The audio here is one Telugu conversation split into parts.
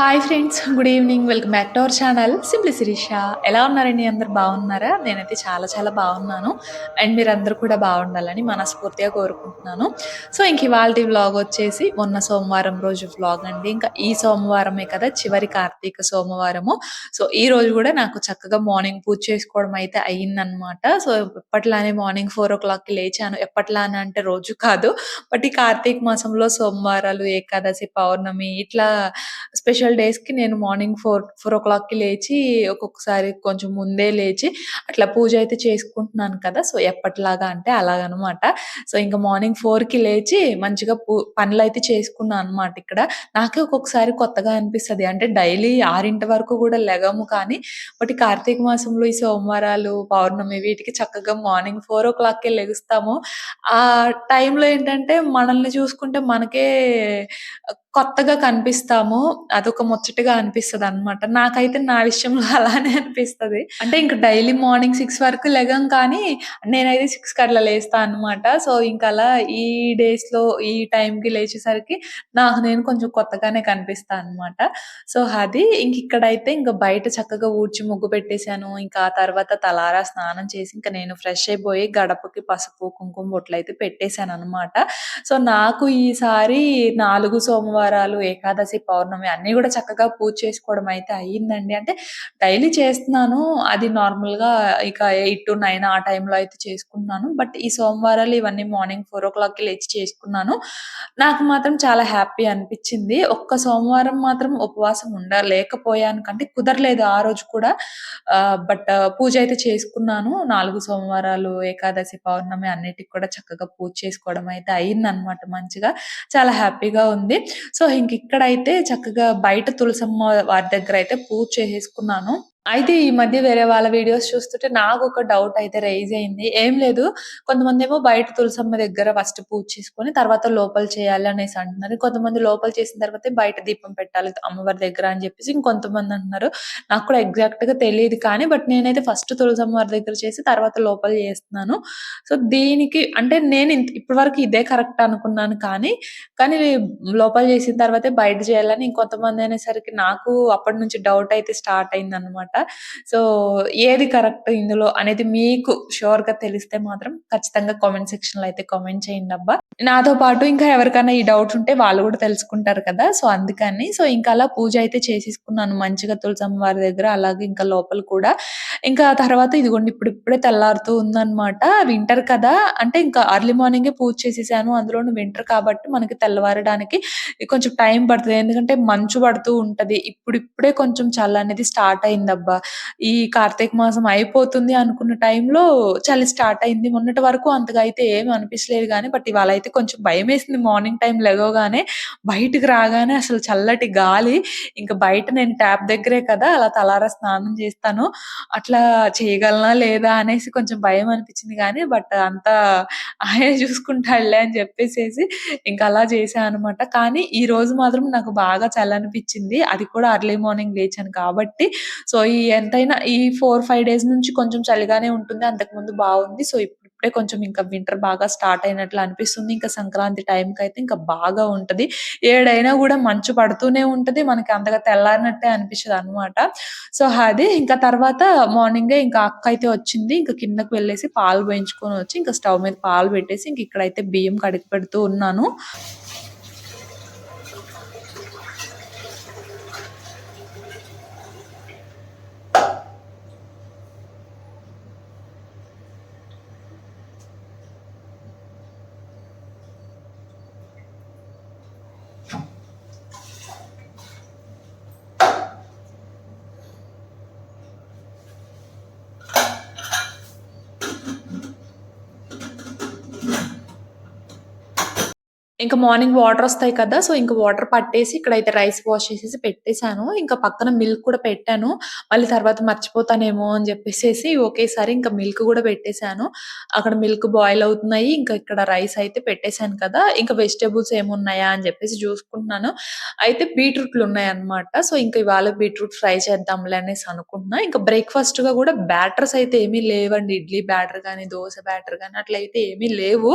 Hi friends good evening welcome back to our channel simply Sirisha ఎలా ఉన్నారండి? అందరు బాగున్నారా? నేనైతే చాలా చాలా బాగున్నాను. అండ్ మీరందరూ కూడా బాగుండాలని మనస్ఫూర్తిగా కోరుకుంటున్నాను. సో ఇంక ఇవాళ వ్లాగ్ వచ్చేసి మొన్న సోమవారం రోజు వ్లాగ్ అండి. ఇంకా ఈ సోమవారమే కదా చివరి కార్తీక సోమవారము. సో ఈ రోజు కూడా నాకు చక్కగా మార్నింగ్ పూజ చేసుకోవడం అయితే అయ్యిందనమాట సో ఎప్పట్లానే మార్నింగ్ ఫోర్ ఓ క్లాక్కి లేచాను. ఎప్పట్లానే అంటే రోజు కాదు. బట్ ఈ కార్తీక మాసంలో సోమవారాలు ఏకాదశి పౌర్ణమి ఇట్లా స్పెషల్ డేస్‌కి నేను మార్నింగ్ ఫోర్ ఫోర్ ఓ క్లాక్‌కి లేచి ఒక్కొక్కసారి కొంచెం ముందే లేచి అట్లా పూజ అయితే చేసుకుంటున్నాను కదా! సో, ఎప్పటిలాగా అంటే అలాగనమాట. సో, ఇంకా మార్నింగ్ ఫోర్‌కి లేచి మంచిగా పూ పనులైతే చేసుకున్నాను అనమాట ఇక్కడ. నాకే ఒక్కొక్కసారి కొత్తగా అనిపిస్తుంది అంటే డైలీ ఆరింటి వరకు కూడా లెగము కానీ, బట్ కార్తీక మాసంలో ఈ సోమవారాలు, పౌర్ణమి వీటికి చక్కగా మార్నింగ్ ఫోర్ ఓ క్లాక్‌కే లెగుస్తాము. ఆ టైంలో ఏంటంటే మనల్ని చూసుకుంటే మనకే కొత్తగా కనిపిస్తాము. అదొక ముచ్చటగా అనిపిస్తుంది అనమాట నాకైతే నా విషయంలో అలానే అనిపిస్తది. అంటే ఇంకా డైలీ మార్నింగ్ సిక్స్ వరకు లెగం కానీ, నేనైతే 6కి అట్లా లేస్తా అనమాట. సో, ఇంకలా ఈ డేస్లో ఈ టైంకి లేచేసరికి నాకు నేను కొంచెం కొత్తగానే కనిపిస్తా అనమాట. సో, అది ఇంకిక్కడైతే ఇంకా బయట చక్కగా ఊడ్చి ముగ్గు పెట్టేశాను ఇంకా ఆ తర్వాత తలారా స్నానం చేసి ఇంకా నేను ఫ్రెష్ అయిపోయి గడపకి పసుపు, కుంకుమ బొట్లయితే పెట్టేసాననమాట. సో, నాకు ఈసారి నాలుగు సోమవారం సోమవారాలు, ఏకాదశి, పౌర్ణమి అన్నీ కూడా చక్కగా పూజ చేసుకోవడం అయితే అయ్యిందండి. అంటే డైలీ చేస్తున్నాను. అది నార్మల్‌గా ఇక 8-9 ఆ టైంలో అయితే చేసుకున్నాను బట్ ఈ సోమవారాలు ఇవన్నీ మార్నింగ్ 4:00కి లేచి చేసుకున్నాను. నాకు మాత్రం చాలా హ్యాపీ అనిపించింది ఒక్క సోమవారం మాత్రం ఉపవాసం ఉండలేకపోయాను. కంటే కుదరలేదు ఆ రోజు కూడా. బట్ పూజ అయితే చేసుకున్నాను. నాలుగు సోమవారాలు, ఏకాదశి, పౌర్ణమి అన్నిటికి కూడా చక్కగా పూజ చేసుకోవడం అయితే అయిందనమాట మంచిగా. చాలా హ్యాపీగా ఉంది. సో, ఇంకిక్కడైతే చక్కగా బయట తులసమ్మ వారి దగ్గర అయితే పూజ చేసేసుకున్నాను. అయితే ఈ మధ్య వేరే వాళ్ళ వీడియోస్ చూస్తుంటే నాకు ఒక డౌట్ అయితే రైజ్ అయింది. ఏం లేదు కొంతమంది ఏమో బయట తులసమ్మ దగ్గర ఫస్ట్ పూజ చేసుకొని తర్వాత లోపల చేయాలి అనేసి అంటున్నారు. కొంతమంది లోపల చేసిన తర్వాతే బయట దీపం పెట్టాలి అమ్మవారి దగ్గర అని చెప్పేసి ఇంకొంతమంది అంటున్నారు. నాకు కూడా ఎగ్జాక్ట్గా తెలియదు కానీ బట్ నేనైతే ఫస్ట్ తులసమ్మ వారి దగ్గర చేసి తర్వాత లోపల చేస్తున్నాను. సో, దీనికి అంటే నేను ఇప్పటి వరకు ఇదే కరెక్ట్ అనుకున్నాను కానీ, కానీ లోపల చేసిన తర్వాతే బయట చేయాలని ఇంకొంతమంది అనేసరికి నాకు అప్పటి నుంచి డౌట్ అయితే స్టార్ట్ సో, ఏది కరెక్ట్ ఇందులో అనేది మీకు షూర్గా తెలిస్తే మాత్రం ఖచ్చితంగా కామెంట్ సెక్షన్లో అయితే కామెంట్ చేయండి అబ్బా నాతో పాటు ఇంకా ఎవరికైనా ఈ డౌట్స్ ఉంటే వాళ్ళు కూడా తెలుసుకుంటారు కదా! సో, అందుకని. సో, ఇంకా అలా పూజ అయితే చేసేసుకున్నాను మంచిగా తులసమ్మ వారి దగ్గర. అలాగే ఇంకా లోపల కూడా. ఇంకా తర్వాత ఇదిగోండి ఇప్పుడిప్పుడే తెల్లారుతూ ఉందనమాట. వింటర్ కదా! అంటే ఇంకా అర్లీ మార్నింగే పూజ చేసేసాను. అందులోను వింటర్ కాబట్టి మనకి తెల్లవారడానికి కొంచెం టైం పడుతుంది ఎందుకంటే మంచు పడుతూ ఉంటది. ఇప్పుడిప్పుడే కొంచెం చల్ల అనేది స్టార్ట్ అబ్బా ఈ కార్తీక మాసం అయిపోతుంది అనుకున్న టైంలో చలి స్టార్ట్ అయింది. మొన్నటి వరకు అంతగా అయితే ఏమి అనిపించలేదు కానీ బట్ ఇవాళ అయితే కొంచెం భయం వేసింది మార్నింగ్ టైం లెగవగానే. బయటకు రాగానే అసలు చల్లటి గాలి. ఇంకా బయట నేను ట్యాప్ దగ్గరే కదా! అలా తలారా స్నానం చేస్తాను. అట్లా చేయగలనా లేదా అనేసి కొంచెం భయం అనిపించింది కానీ బట్ అంతా ఆయన చూసుకుంటాడులే అని చెప్పేసేసి ఇంక అలా చేశాను అనమాట. కానీ ఈ రోజు మాత్రం నాకు బాగా చల్లనిపించింది అది కూడా అర్లీ మార్నింగ్ లేచాను కాబట్టి. సో, ఈ ఎంతైనా ఈ 4, 5 డేస్ నుంచి కొంచెం చలిగానే ఉంటుంది. అంతకుముందు బాగుంది. సో, ఇప్పుడే కొంచెం ఇంకా వింటర్ బాగా స్టార్ట్ అయినట్లు అనిపిస్తుంది. ఇంకా సంక్రాంతి టైంకయితే ఇంకా బాగా ఉంటది. ఏడైనా కూడా మంచు పడుతూనే ఉంటది. మనకి అంతగా తెల్లారినట్టే అనిపించదనమాట. సో, అది ఇంకా తర్వాత మార్నింగే ఇంకా అక్క అయితే వచ్చింది. ఇంకా కిందకి వెళ్ళేసి పాలు పోయించుకొని వచ్చి ఇంకా స్టవ్ మీద పాలు పెట్టేసి ఇంక ఇక్కడైతే బియ్యం కడిగి పెడుతూ ఉన్నాను. ఇంకా మార్నింగ్ వాటర్ వస్తాయి కదా! సో, ఇంకా వాటర్ పట్టేసి ఇక్కడైతే రైస్ వాష్ చేసేసి పెట్టేశాను ఇంకా పక్కన మిల్క్ కూడా పెట్టాను. మళ్ళీ తర్వాత మర్చిపోతానేమో అని చెప్పేసేసి ఒకేసారి ఇంకా మిల్క్ కూడా పెట్టేసాను. అక్కడ మిల్క్ బాయిల్ అవుతున్నాయి. ఇంకా ఇక్కడ రైస్ అయితే పెట్టేసాను కదా! ఇంకా వెజిటేబుల్స్ ఏమున్నాయా అని చెప్పేసి చూసుకుంటున్నాను. అయితే బీట్రూట్లున్నాయన్నమాట. సో, ఇంకా ఇవాళ బీట్రూట్ ఫ్రై చేద్దాంలే అనేసి అనుకుంటున్నా. ఇంకా బ్రేక్‌ఫాస్ట్‌గా కూడా బ్యాటర్స్ అయితే ఏమీ లేవండి. ఇడ్లీ బ్యాటర్ కానీ దోశ బ్యాటర్ కానీ అట్లయితే ఏమీ లేవు.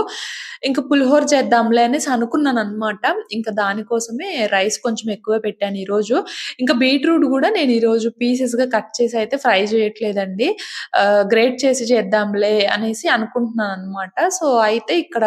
ఇంకా పులిహోర చేద్దాంలే అనేసి అనుకున్నాను అనమాట ఇంకా దానికోసమే రైస్ కొంచెం ఎక్కువ పెట్టాను ఈరోజు. ఇంకా బీట్రూట్ కూడా నేను ఈరోజు పీసెస్‌గా కట్ చేసి అయితే ఫ్రై చేయట్లేదండి. గ్రేట్ చేసి చేద్దాంలే అనేసి అనుకుంటున్నాను అనమాట సో, అయితే ఇక్కడ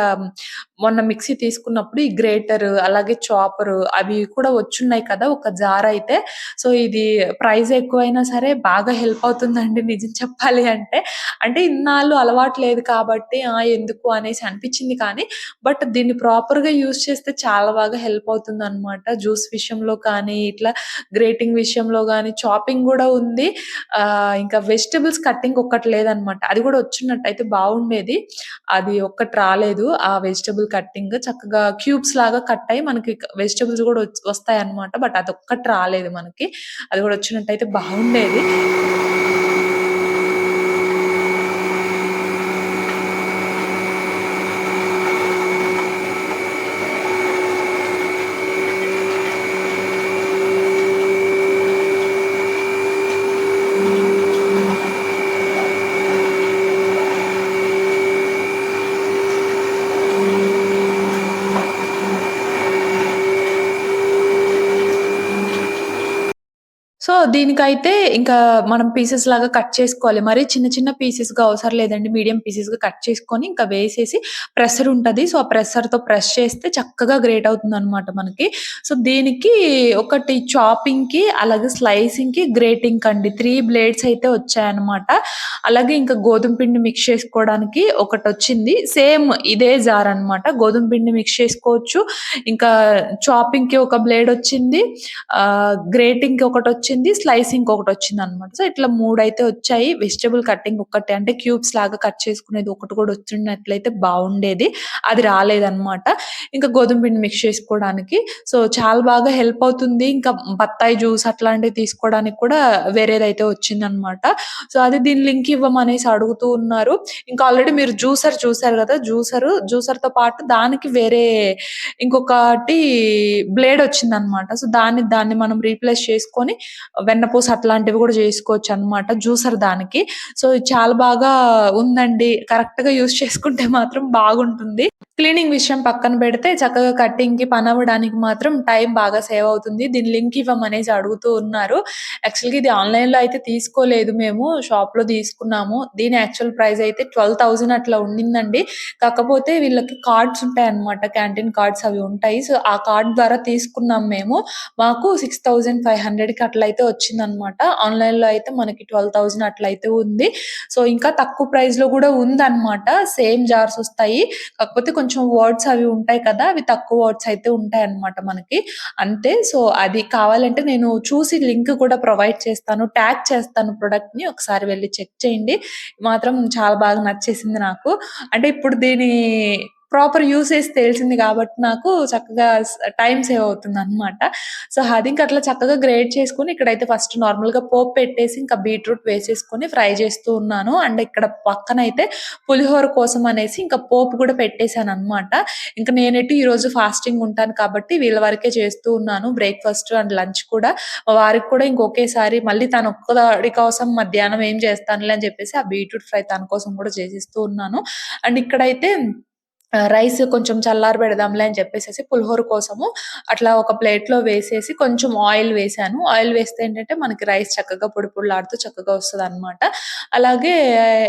మొన్న మిక్సీ తీసుకున్నప్పుడు ఈ గ్రేటర్ అలాగే చాపర్ అవి కూడా వచ్చున్నాయి కదా! ఒక జార్ అయితే. సో, ఇది ప్రైస్ ఎక్కువైనా సరే బాగా హెల్ప్ అవుతుందండి నిజం చెప్పాలి అంటే. అంటే ఇన్నాళ్ళు అలవాటు లేదు కాబట్టి ఆ! ఎందుకు అనేసి అనిపించింది కానీ, బట్ దీన్ని ప్రాపర్‌గా యూజ్ చేస్తే చాలా బాగా హెల్ప్ అవుతుంది అనమాట జ్యూస్ విషయంలో కానీ, ఇట్లా గ్రేటింగ్ విషయంలో కానీ చాపింగ్ కూడా ఉంది. ఇంకా వెజిటబుల్స్ కట్టింగ్ ఒక్కటి లేదనమాట. అది కూడా వచ్చినట్టు అయితే బాగుండేది అది ఒక్కటి రాలేదు. ఆ వెజిటబుల్ కట్టింగ్ చక్కగా క్యూబ్స్ లాగా కట్ అయ్యి మనకి వెజిటబుల్స్ కూడా వస్తాయి అనమాట బట్ ఒక్కటి రాలేదు మనకి. అది గూడా వచ్చినట్టయితే బాగుండేది సో, దీనికైతే ఇంకా మనం పీసెస్ లాగా కట్ చేసి చేసుకోవాలి. మరీ చిన్న చిన్న పీసెస్‌గా అవసరం లేదండి. మీడియం పీసెస్‌గా కట్ చేసుకొని ఇంకా వేసేసి ప్రెషర్ ఉంటుంది సో, ఆ ప్రెషర్‌తో ప్రెస్ చేస్తే చక్కగా గ్రేట్ అవుతుంది అనమాట మనకి. సో, దీనికి ఒకటి చాపింగ్‌కి, అలాగే స్లైసింగ్‌కి, గ్రేటింగ్‌కండి 3 బ్లేడ్స్ అయితే వచ్చాయన్నమాట. అలాగే ఇంకా గోధుమ పిండి మిక్స్ చేసుకోవడానికి ఒకటి వచ్చింది సేమ్ ఇదే జార్ అనమాట. గోధుమ పిండి మిక్స్ చేసుకోవచ్చు. ఇంకా చాపింగ్కి ఒక బ్లేడ్ వచ్చింది. గ్రేటింగ్కి ఒకటి వచ్చింది స్లైసింగ్ ఒకటి వచ్చింది అనమాట సో, ఇట్లా మూడు అయితే వచ్చాయి. వెజిటబుల్ కట్టింగ్ ఒక్కటే అంటే క్యూబ్స్ లాగా కట్ చేసుకునేది ఒకటి కూడా వచ్చినట్లయితే బాగుండేది అది రాలేదన్నమాట ఇంకా గోధుమ పిండి మిక్స్ చేసుకోవడానికి. సో, చాలా బాగా హెల్ప్ అవుతుంది. ఇంకా బత్తాయి జ్యూస్ అట్లాంటివి తీసుకోవడానికి కూడా వేరేదైతే వచ్చిందనమాట. సో, అది దీని లింక్ ఇవ్వమనేసి అడుగుతూ ఉన్నారు. ఇంకా ఆల్రెడీ మీరు జ్యూసర్ చూసారు కదా జ్యూసర్ జ్యూసర్ జ్యూసర్‌తో పాటు దానికి వేరే ఇంకొకటి బ్లేడ్ వచ్చిందనమాట. సో, దాన్ని దాన్ని మనం రీప్లేస్ చేసుకొని వెన్నపూస అట్లాంటివి కూడా చేసుకోవచ్చు అనమాట జ్యూసర్ దానికి. సో, ఇది చాలా బాగా ఉందండి. కరెక్ట్గా యూస్ చేసుకుంటే మాత్రం బాగుంటుంది. క్లీనింగ్ విషయం పక్కన పెడితే చక్కగా కట్టింగ్కి పని అవ్వడానికి మాత్రం టైం బాగా సేవ్ అవుతుంది. దీని లింక్ ఇవ్వమనేసి అడుగుతూ ఉన్నారు. యాక్చువల్‌గా ఇది ఆన్లైన్లో అయితే తీసుకోలేదు మేము. షాప్లో తీసుకున్నాము. దీని యాక్చువల్ ప్రైస్ అయితే 12,000 అట్లా ఉండిందండి. కాకపోతే వీళ్ళకి కార్డ్స్ ఉంటాయి అనమాట క్యాంటీన్ కార్డ్స్ అవి ఉంటాయి. సో, ఆ కార్డ్ ద్వారా తీసుకున్నాం మేము. మాకు 6,500కి అట్లయితే వచ్చిందనమాట. ఆన్‌లైన్‌లో అయితే మనకి 12,000 అట్లయితే ఉంది. సో, ఇంకా తక్కువ ప్రైస్‌లో కూడా ఉందన్నమాట సేమ్ జార్స్ వస్తాయి. కాకపోతే కొంచెం కొంచెం వర్డ్స్ అవి ఉంటాయి కదా! అవి తక్కువ వర్డ్స్ అయితే ఉంటాయి అనమాట మనకి. అంతే. సో, అది కావాలంటే నేను చూసి లింక్ కూడా ప్రొవైడ్ చేస్తాను. ట్యాగ్ చేస్తాను ప్రొడక్ట్‌ని. ఒకసారి వెళ్ళి చెక్ చేయండి. మాత్రం చాలా బాగా నచ్చేసింది నాకు. అంటే ఇప్పుడు దీని ప్రాపర్ యూసేజ్ తెలిసింది కాబట్టి నాకు చక్కగా టైం సేవ్ అవుతుంది అనమాట సో, అది ఇంకా అట్లా చక్కగా గ్రేట్ చేసుకొని ఇక్కడైతే ఫస్ట్ నార్మల్‌గా పోపు పెట్టేసి ఇంకా బీట్రూట్ వేసేసుకుని ఫ్రై చేస్తూ ఉన్నాను. అండ్ ఇక్కడ పక్కన అయితే పులిహోర కోసం అనేసి ఇంకా పోపు కూడా పెట్టేశాను అనమాట ఇంకా నేనైతే ఈరోజు ఫాస్టింగ్ ఉంటాను కాబట్టి వీళ్ళ వరకే చేస్తూ ఉన్నాను. బ్రేక్‌ఫాస్ట్ అండ్ లంచ్ కూడా. వారికి కూడా ఇంకొకేసారి మళ్ళీ తను ఒక్కదాడి కోసం మధ్యాహ్నం ఏం చేస్తానులే అని చెప్పేసి ఆ బీట్రూట్ ఫ్రై తన కోసం కూడా చేసేస్తూ ఉన్నాను. అండ్ ఇక్కడైతే రైస్ కొంచెం చల్లారబెడదాంలే అని చెప్పేసి పులిహోర కోసము అట్లా ఒక ప్లేట్‌లో వేసేసి కొంచెం ఆయిల్ వేసాను ఆయిల్ వేస్తే ఏంటంటే మనకి రైస్ చక్కగా పొడి పొడిలాడుతూ చక్కగా వస్తదనమాట. అలాగే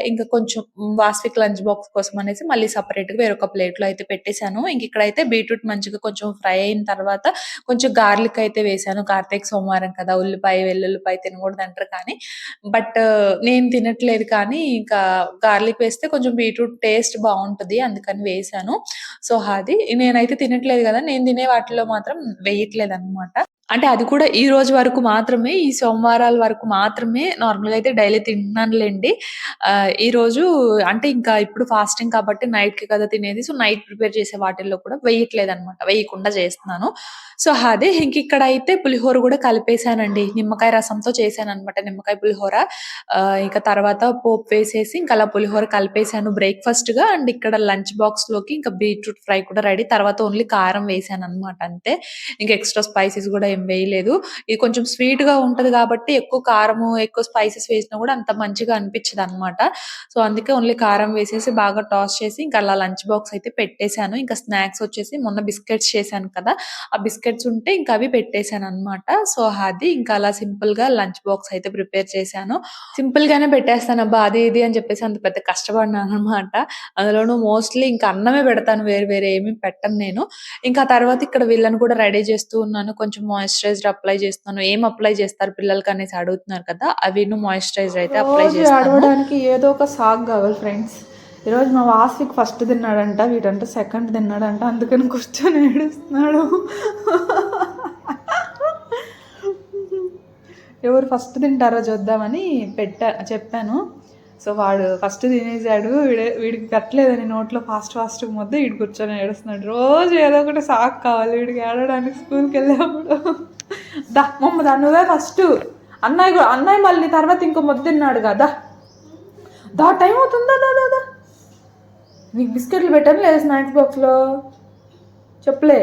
ఇంకా కొంచెం వాస్విక్ లంచ్ బాక్స్ కోసం అనేసి మళ్ళీ సెపరేట్‌గా వేరొక ప్లేట్‌లో అయితే పెట్టేసాను. ఇంక ఇక్కడైతే బీట్రూట్ మంచిగా కొంచెం ఫ్రై అయిన తర్వాత కొంచెం గార్లిక్ అయితే వేశాను. కార్తీక సోమవారం కదా! ఉల్లిపాయ, వెల్లుల్లిపాయ తినకూడదంటారు కానీ, బట్ నేను తినట్లేదు కానీ ఇంకా గార్లిక్ వేస్తే కొంచెం బీట్రూట్ టేస్ట్ బాగుంటుంది అందుకని వేసాను చేశాను. సో, అది నేనైతే తినట్లేదు కదా నేను తినే వాటిలో మాత్రం వేయట్లేదు అనమాట అంటే అది కూడా ఈ రోజు వరకు మాత్రమే. ఈ సోమవారాల వరకు మాత్రమే. నార్మల్‌గా అయితే డైలీ తింటున్నానులెండి. ఈ రోజు అంటే ఇంకా ఇప్పుడు ఫాస్టింగ్ కాబట్టి నైట్‌కి కదా తినేది. సో, నైట్ ప్రిపేర్ చేసే వాటిల్లో కూడా వేయట్లేదు అనమాట వేయకుండా చేస్తున్నాను. సో, అదే ఇంకా ఇక్కడ అయితే పులిహోర కూడా కలిపేసానండి. నిమ్మకాయ రసంతో చేశాను అనమాట నిమ్మకాయ పులిహోర. ఇంకా తర్వాత పోపు వేసేసి ఇంకా అలా పులిహోర కలిపేసాను బ్రేక్‌ఫాస్ట్‌గా. అండ్ ఇక్కడ లంచ్ బాక్స్‌లోకి ఇంకా బీట్రూట్ ఫ్రై కూడా రెడీ. తర్వాత ఓన్లీ కారం వేసాను అనమాట అంతే. ఇంకా ఎక్స్‌ట్రా స్పైసీస్ కూడా ఏం వేయలేదు. ఇది కొంచెం స్వీట్గా ఉంటది కాబట్టి ఎక్కువ కారము ఎక్కువ స్పైసెస్ వేసినా కూడా అంత మంచిగా అనిపించదు అనమాట సో అందుకే ఓన్లీ కారం వేసేసి బాగా టాస్ చేసి ఇంకా అలా లంచ్ బాక్స్ అయితే పెట్టేశాను. ఇంకా స్నాక్స్ వచ్చేసి మొన్న బిస్కెట్స్ చేశాను కదా. ఆ బిస్కెట్స్ ఉంటే ఇంకా అవి పెట్టేశాను అనమాట సో అది ఇంకా అలా సింపుల్గా లంచ్ బాక్స్ అయితే ప్రిపేర్ చేశాను. సింపుల్ గానే పెట్టేస్తాను. అబ్బా అది ఇది అని చెప్పేసి అంత పెద్ద కష్టపడినాను అనమాట అందులోనూ మోస్ట్లీ ఇంకా అన్నమే పెడతాను. వేరే వేరే ఏమి పెట్టను నేను. ఇంకా తర్వాత ఇక్కడ వీళ్ళని కూడా రెడీ చేస్తూ ఉన్నాను. కొంచెం మాయిశ్చరైజర్ అప్లై చేస్తున్నాను ఏం అప్లై చేస్తారు పిల్లలకి అనేసి అడుగుతున్నారు కదా అవి మాయిశ్చరైజర్ అయితే అప్లై అడవడానికి ఏదో ఒక సాగ్ కావాలి ఫ్రెండ్స్ ఈరోజు మా వాస్విక్ ఫస్ట్ తిన్నాడంట వీడంటే సెకండ్ తిన్నాడంట అందుకని కూర్చొని ఏడుస్తున్నాడు. ఎవరు ఫస్ట్ తింటారో చూద్దామని పెట్టా చెప్పాను. సో వాడు ఫస్ట్ తినేసాడు. వీడే వీడికి పెట్టలేదని నోట్లో ఫాస్ట్ ఫాస్ట్ ముద్ద వీడు కూర్చొని ఏడుస్తున్నాడు. రోజు ఏదో ఒకటి సాక్ కావాలి. వీడికి ఏడడానికి స్కూల్కి వెళ్ళేప్పుడు దా మమ్మ దా నువ్వే ఫస్ట్. అన్నయ్య కూడా అన్నయ్య మళ్ళీ తర్వాత ఇంకో ముద్ద తిన్నాడు కదా దా. టైం అవుతుందా? దా దా. నీకు బిస్కెట్లు పెట్టాను లేదు స్నాక్స్ బాక్స్లో? చెప్పలే.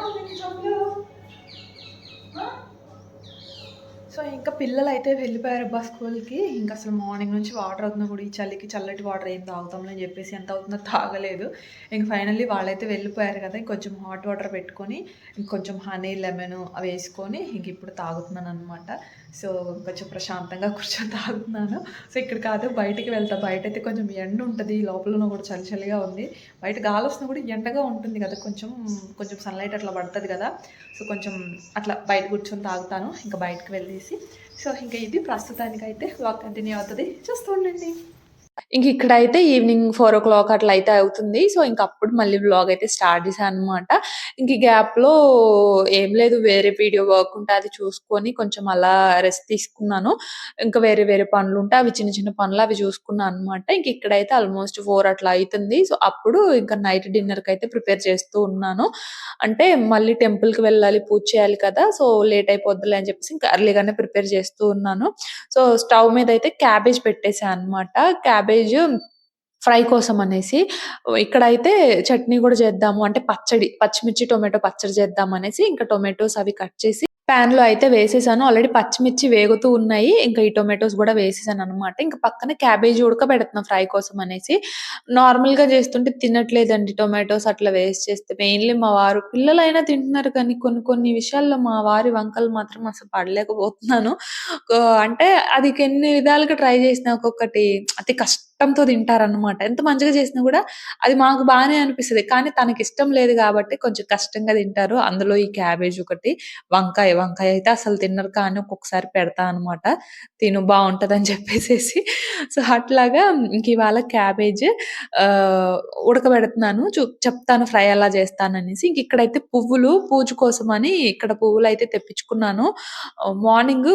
我给你照片 సో ఇంకా పిల్లలు అయితే వెళ్ళిపోయారు అబ్బా స్కూల్కి. ఇంకా అసలు మార్నింగ్ నుంచి వాటర్ అవుతున్నా కూడా ఈ చలికి చల్లటి వాటర్ ఏం తాగుతాంలే అని చెప్పేసి ఎంత అవుతుందో తాగలేదు. ఇంక ఫైనల్లీ వాళ్ళైతే వెళ్ళిపోయారు కదా ఇంకొంచెం హాట్ వాటర్ పెట్టుకొని ఇంకొంచెం హనీ లెమన్ అవి వేసుకొని ఇంక ఇప్పుడు తాగుతున్నాను అనమాట సో కొంచెం ప్రశాంతంగా కూర్చొని తాగుతున్నాను. సో ఇక్కడ కాదు బయటికి వెళ్తా. బయట అయితే కొంచెం ఎండ ఉంటుంది లోపల కూడా చలి చలిగా ఉంది. బయట గాలి వస్తున్నా కూడా ఎండగా ఉంటుంది కదా కొంచెం కొంచెం సన్లైట్ అట్లా పడుతుంది కదా. సో కొంచెం అట్లా బయట కూర్చొని తాగుతాను. ఇంకా బయటకు వెళ్ళేసి సో ఇంకా ఇది ప్రస్తుతానికైతే వ్లాగ్ కంటిన్యూ అవుతుంది. చూస్తూ ఉండండి. ఇంక అయితే ఈవినింగ్ ఫోర్ ఓ క్లాక్ అట్లా అయితే అవుతుంది. సో ఇంక అప్పుడు మళ్ళీ బ్లాగ్ అయితే స్టార్ట్ చేశాను అనమాట ఇంక గ్యాప్లో ఏం లేదు వేరే వీడియో వర్క్ ఉంటే అది చూసుకొని కొంచెం అలా రెస్ట్ తీసుకున్నాను. ఇంకా వేరే వేరే పనులు ఉంటే అవి చిన్న చిన్న పనులు అవి చూసుకున్నాను అనమాట ఇంక ఇక్కడైతే ఆల్మోస్ట్ ఫోర్ అట్లా అవుతుంది. సో అప్పుడు ఇంకా నైట్ డిన్నర్కి అయితే ప్రిపేర్ చేస్తూ ఉన్నాను. అంటే మళ్ళీ టెంపుల్కి వెళ్ళాలి పూజ చేయాలి కదా సో లేట్ అయిపోద్దిలే అని చెప్పేసి ఇంకా ఎర్లీగానే ప్రిపేర్ చేస్తూ ఉన్నాను. సో స్టవ్ మీద అయితే క్యాబేజ్ పెట్టేసాను అనమాట క్యాబేజ్ ఫ్రై కోసం అనేసి ఇక్కడైతే చట్నీ కూడా చేద్దాము. అంటే పచ్చడి పచ్చిమిర్చి టొమాటో పచ్చడి చేద్దాం అనేసి ఇంకా టొమాటోస్ అవి కట్ చేసి ప్యాన్లో అయితే వేసేసాను. ఆల్రెడీ పచ్చిమిర్చి వేగుతూ ఉన్నాయి. ఇంకా ఈ టొమాటోస్ కూడా వేసేసాను అనమాట ఇంకా పక్కన క్యాబేజీ ఉడకబెడుతున్నా ఫ్రై కోసం అనేసి. నార్మల్గా చేస్తుంటే తినట్లేదండి టొమాటోస్ అట్లా వేస్ట్ చేస్తే. మెయిన్లీ మా వారు పిల్లలైనా తింటున్నారు కానీ కొన్ని కొన్ని విషయాల్లో మా వారి వంకలు మాత్రం అసలు పడలేకపోతున్నాను. అంటే అది ఎన్ని విధాలుగా ట్రై చేసినా ఒక్కొక్కటి అతి కష్టంతో తింటారనమాట ఎంత మంచిగా చేసినా కూడా అది మాకు బాగానే అనిపిస్తది. కానీ తనకి ఇష్టం లేదు కాబట్టి కొంచెం కష్టంగా తింటారు. అందులో ఈ క్యాబేజ్ ఒకటి వంకాయ వంకాయ అయితే అసలు తిన్నరు కానీ ఒక్కొక్కసారి పెడతా అన్నమాట. తిను బాగుంటదని చెప్పేసేసి. సో అట్లాగా ఇంక ఇవాళ క్యాబేజ్ ఉడకబెడుతున్నాను. చూ చెప్తాను ఫ్రై ఎలా చేస్తాననేసి. ఇంక ఇక్కడైతే పువ్వులు పూజ కోసం అని ఇక్కడ పువ్వులు అయితే తెప్పించుకున్నాను. మార్నింగ్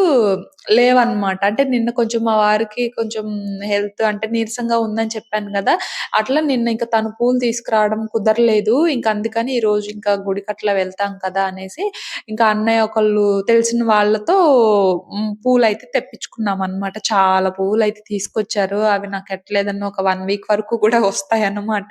లేవన్నమాట. అంటే నిన్న కొంచెం మా వారికి కొంచెం హెల్త్ అంటే నీరసంగా ఉందని చెప్పాను కదా. అట్లా నిన్న ఇంకా తను పూలు తీసుకురావడం కుదరలేదు. ఇంకా అందుకని ఈ రోజు ఇంకా గుడికి అట్లా వెళ్తాం కదా అనేసి. ఇంకా అన్నయ్య ఒకళ్ళు తెలిసిన వాళ్ళతో పూలు అయితే తెప్పించుకున్నాం అన్నమాట చాలా పూలు అయితే తీసుకొచ్చారు. అవి నాకు ఎట్లేదన్న ఒక వన్ వీక్ వరకు కూడా వస్తాయి అన్నమాట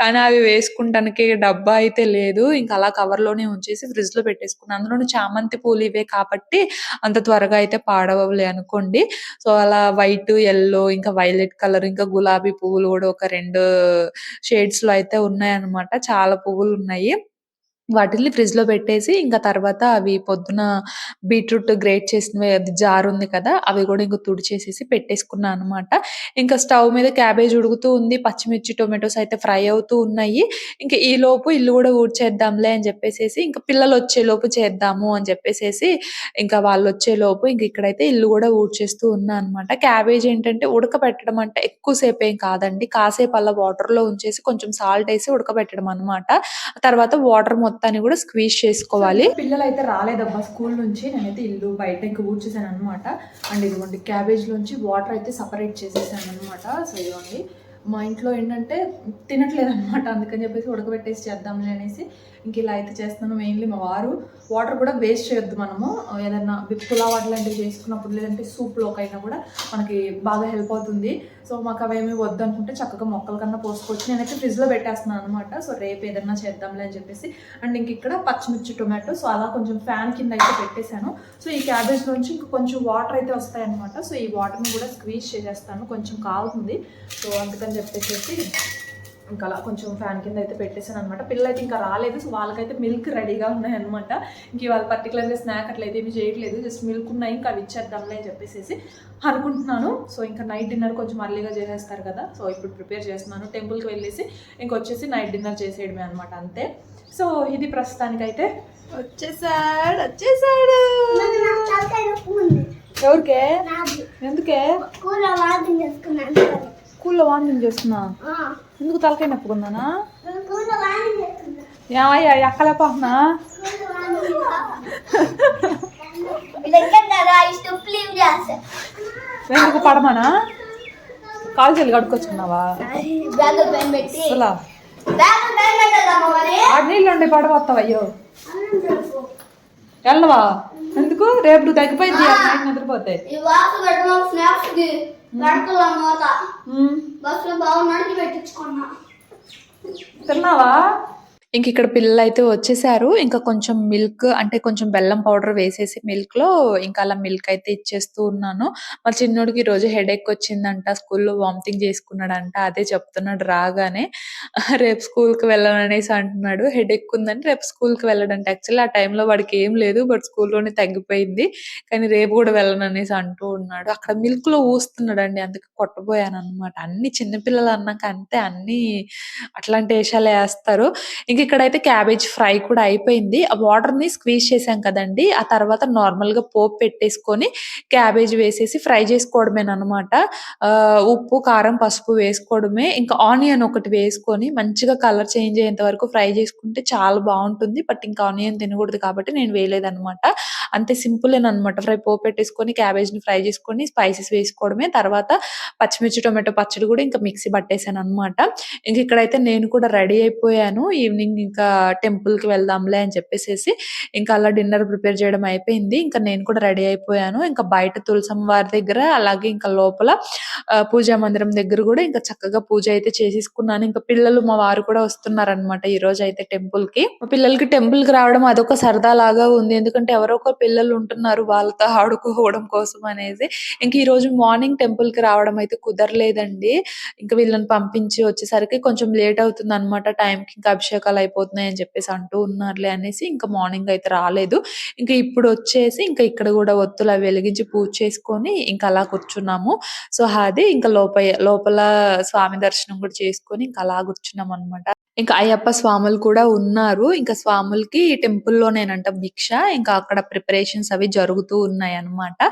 కానీ అవి వేసుకుంటానికి డబ్బా అయితే లేదు. ఇంకా అలా కవర్లోనే ఉంచేసి ఫ్రిడ్జ్లో పెట్టేసుకున్నాను. అందులోని చామంతి పూలు ఇవే కాబట్టి అంత త్వరగా అయితే పాడవలే అనుకోండి. సో అలా వైట్ ఎల్లో ఇంకా వైలెట్ కలర్ ఇంకా గులాబీ పువ్వులు కూడా ఒక రెండు షేడ్స్లో అయితే ఉన్నాయన్నమాట. చాలా పువ్వులు ఉన్నాయి వాటిని ఫ్రిడ్జ్లో పెట్టేసి ఇంకా తర్వాత అవి పొద్దున బీట్రూట్ గ్రేట్ చేసినవి అది జార్ ఉంది కదా అవి కూడా ఇంకా తుడిచేసేసి పెట్టేసుకున్నాను అనమాట ఇంకా స్టవ్ మీద క్యాబేజ్ ఉడుకుతూ ఉంది పచ్చిమిర్చి టొమాటోస్ అయితే ఫ్రై అవుతూ ఉన్నాయి. ఇంకా ఈ లోపు ఇల్లు కూడా ఊడ్చేద్దాంలే అని చెప్పేసి ఇంకా పిల్లలు వచ్చే లోపు చేద్దాము అని చెప్పేసి ఇంకా వాళ్ళు వచ్చే లోపు ఇంక ఇక్కడైతే ఇల్లు కూడా ఊడ్చేస్తూ ఉన్నా అనమాట క్యాబేజ్ ఏంటంటే ఉడకబెట్టడం అంటే ఎక్కువసేపు ఏం కాదండి. కాసేపు అలా వాటర్లో ఉంచేసి కొంచెం సాల్ట్ వేసి ఉడకబెట్టడం అనమాట తర్వాత వాటర్ మొత్తాన్ని కూడా స్క్వీజ్ చేసుకోవాలి. పిల్లలు అయితే రాలేదబ్బా. స్కూల్ నుంచి నేనైతే ఇల్లు బయట ఇంకా ఊడ్చేసాను అనమాట అండ్ ఇదిగోండి క్యాబేజ్ లోంచి వాటర్ అయితే సపరేట్ చేసేసాను అనమాట సో ఇదిగోండి మా ఇంట్లో ఏంటంటే తినట్లేదు అనమాట అందుకని చెప్పేసి ఉడకబెట్టేసి చేద్దాంలే అనేసి ఇంక ఇలా అయితే చేస్తున్నాను మెయిన్లీ మా వారు. వాటర్ కూడా వేస్ట్ చేయొద్దు మనము. ఏదైనా పులావ్ అట్లాంటివి చేసుకున్నప్పుడు లేదంటే సూప్లోకైనా కూడా మనకి బాగా హెల్ప్ అవుతుంది. సో మాకు అవేమి వద్దు అనుకుంటే చక్కగా మొక్కల కన్నా పోసుకోవచ్చు నేనైతే ఫ్రిడ్జ్లో పెట్టేస్తున్నాను అనమాట సో రేపు ఏదైనా చేద్దాంలే అని చెప్పేసి. అండ్ ఇంక ఇక్కడ పచ్చిమిర్చి టొమాటో. సో అలా కొంచెం ఫ్యాన్ కింద అయితే పెట్టేశాను. సో ఈ క్యాబేజ్ నుంచి ఇంక కొంచెం వాటర్ అయితే వస్తాయన్నమాట. సో ఈ వాటర్ని కూడా స్క్వీజ్ చేసేస్తాను. కొంచెం కాలుతుంది. సో అందుకని చెప్పేసి ఇంకా అలా కొంచెం ఫ్యాన్ కింద అయితే పెట్టేశాను అనమాట పిల్లలు అయితే ఇంకా రాలేదు సో వాళ్ళకైతే మిల్క్ రెడీగా ఉన్నాయన్నమాట. ఇంక ఇవాళ పర్టికులర్గా స్నాక్ అట్లా అయితే ఏమి చేయట్లేదు జస్ట్ మిల్క్ ఉన్నాయి ఇంకా అవి ఇచ్చేద్దాంలే అని చెప్పేసి అనుకుంటున్నాను. సో ఇంకా నైట్ డిన్నర్ కొంచెం అర్లీగా చేసేస్తారు కదా సో ఇప్పుడు ప్రిపేర్ చేస్తున్నాను. టెంపుల్కి వెళ్ళేసి ఇంకొచ్చేసి నైట్ డిన్నర్ చేసేయడమే అనమాట అంతే. సో ఇది ప్రస్తుతానికైతే. వచ్చేసాడు వచ్చేసాడు. ఎవరికే? ఎందుకే? స్కూల్లో వాంతింగ్ చేస్తున్నా. ఎందుకు తలకాయ చేసుకున్నా ఏమయ్యా చేస్తా ఎందుకు పడమనా? కాలు చెల్లి కడుక్కొచ్చుకున్నావా? నీళ్ళు ఉండి అయ్యో. వెళ్ళవా? ఎందుకు? రేపు తగ్గిపోయింది నిద్రపోతే. గడకలు ఉమ్, బస్సులో బాగా నడిచి పెట్టించుకున్నా. తిన్నావా? ఇంక ఇక్కడ పిల్లలు అయితే వచ్చేసారు. ఇంకా కొంచెం మిల్క్ అంటే కొంచెం బెల్లం పౌడర్ వేసేసి మిల్క్లో ఇంకా అలా మిల్క్ అయితే ఇచ్చేస్తూ ఉన్నాను. మా చిన్నోడికి ఈ రోజు హెడేక్ వచ్చిందంట. స్కూల్లో వామిటింగ్ చేసుకున్నాడంట. అదే చెప్తున్నాడు రాగానే. రేపు స్కూల్కి వెళ్ళననేసి అంటున్నాడు. హెడేక్ ఉందని రేపు స్కూల్కి వెళ్ళడంట. యాక్చువల్లీ ఆ టైంలో వాడికి ఏం లేదు బట్ స్కూల్లోనే తగ్గిపోయింది. కానీ రేపు కూడా వెళ్ళననేసి అంటూ ఉన్నాడు. అక్కడ మిల్క్లో ఊస్తున్నాడు అండి అందుకే కొట్టబోయాను అనమాట అన్ని చిన్నపిల్లలు అన్నాక అంతే. అన్ని అట్లాంటి వేషాలు వేస్తారు. ఇంక ఇక్కడైతే క్యాబేజ్ ఫ్రై కూడా అయిపోయింది. ఆ వాటర్ని స్క్వీజ్ చేసాం కదండి. ఆ తర్వాత నార్మల్గా పోపు పెట్టేసుకొని క్యాబేజ్ వేసేసి ఫ్రై చేసుకోవడమేనమాట ఉప్పు కారం పసుపు వేసుకోవడమే. ఇంకా ఆనియన్ ఒకటి వేసుకొని మంచిగా కలర్ చేంజ్ అయ్యేంత వరకు ఫ్రై చేసుకుంటే చాలా బాగుంటుంది. బట్ ఇంకా ఆనియన్ తినకూడదు కాబట్టి నేను వేయలేదన్నమాట. అంతే సింపుల్ అనమాట ఫ్రై పోపు పెట్టేసుకొని క్యాబేజ్ని ఫ్రై చేసుకొని స్పైసెస్ వేసుకోవడమే. తర్వాత పచ్చిమిర్చి టొమాటో పచ్చడి కూడా ఇంకా మిక్సీ పట్టేశాను అనమాట ఇంక ఇక్కడైతే నేను కూడా రెడీ అయిపోయాను. ఈవినింగ్ ఇంకా టెంపుల్కి వెళ్దాంలే అని చెప్పేసి ఇంకా అలా డిన్నర్ ప్రిపేర్ చేయడం అయిపోయింది. ఇంకా నేను కూడా రెడీ అయిపోయాను. ఇంకా బయట తులసమ్మ వారి దగ్గర అలాగే ఇంకా లోపల పూజా మందిరం దగ్గర కూడా ఇంకా చక్కగా పూజ అయితే చేసేసుకున్నాను. ఇంకా పిల్లలు మా వారు కూడా వస్తున్నారనమాట ఈ రోజు అయితే టెంపుల్కి పిల్లలకి టెంపుల్కి రావడం అదొక సరదా లాగా ఉంది. ఎందుకంటే ఎవరో ఒక పిల్లలు ఉంటున్నారు వాళ్ళతో ఆడుకోవడం కోసం అనేది ఇంక ఈ రోజు మార్నింగ్ టెంపుల్కి రావడం అయితే కుదరలేదండి. ఇంకా వీళ్ళని పంపించి వచ్చేసరికి కొంచెం లేట్ అవుతుంది అనమాట టైంకి ఇంకా అభిషేకాలు అయిపోతున్నాయి అని చెప్పేసి అంటూ ఉన్నారులే అనేసి ఇంకా మార్నింగ్ అయితే రాలేదు. ఇంకా ఇప్పుడు వచ్చేసి ఇంకా ఇక్కడ కూడా ఒత్తులు అవి వెలిగించి పూజ చేసుకొని ఇంకా అలా కూర్చున్నాము. సో అది ఇంకా లోపల లోపల స్వామి దర్శనం కూడా చేసుకొని ఇంకా అలా కూర్చున్నాం అనమాట ఇంకా అయ్యప్ప స్వాములు కూడా ఉన్నారు. ఇంకా స్వాములకి టెంపుల్ లోనేనంట భిక్ష. ఇంకా అక్కడ ప్రిపరేషన్స్ అవి జరుగుతూ ఉన్నాయి అన్నమాట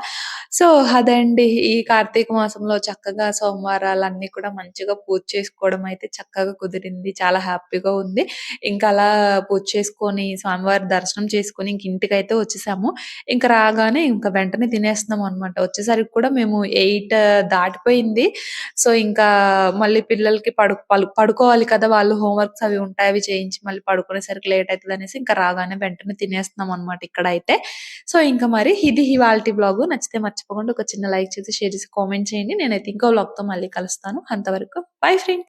సో అదండి. ఈ కార్తీక మాసంలో చక్కగా సోమవారాలన్నీ కూడా మంచిగా పూజ చేసుకోవడం అయితే చక్కగా కుదిరింది. చాలా హ్యాపీగా ఉంది. ఇంకా అలా పూజ చేసుకొని స్వామివారి దర్శనం చేసుకొని ఇంక ఇంటికి అయితే వచ్చేసాము. ఇంకా రాగానే ఇంకా వెంటనే తినేస్తున్నాం అనమాట వచ్చేసరికి కూడా మేము ఎయిట్ దాటిపోయింది. సో ఇంకా మళ్ళీ పిల్లలకి పడు పలు- పడుకోవాలి కదా వాళ్ళు వర్క్స్ అవి ఉంటాయి అవి చేయించి మళ్ళీ పడుకునేసరికి లేట్ అవుతుంది అనేసి ఇంకా రాగానే వెంటనే తినేస్తున్నాం అనమాట ఇక్కడ అయితే సో ఇంకా మరి ఇది ఇవాల్టి బ్లాగ్ నచ్చితే మర్చిపోకుండా ఒక చిన్న లైక్ చేసి షేర్ చేసి కామెంట్ చేయండి. నేనైతే ఇంకో బ్లాగ్తో తో మళ్ళీ కలుస్తాను. అంతవరకు బై ఫ్రెండ్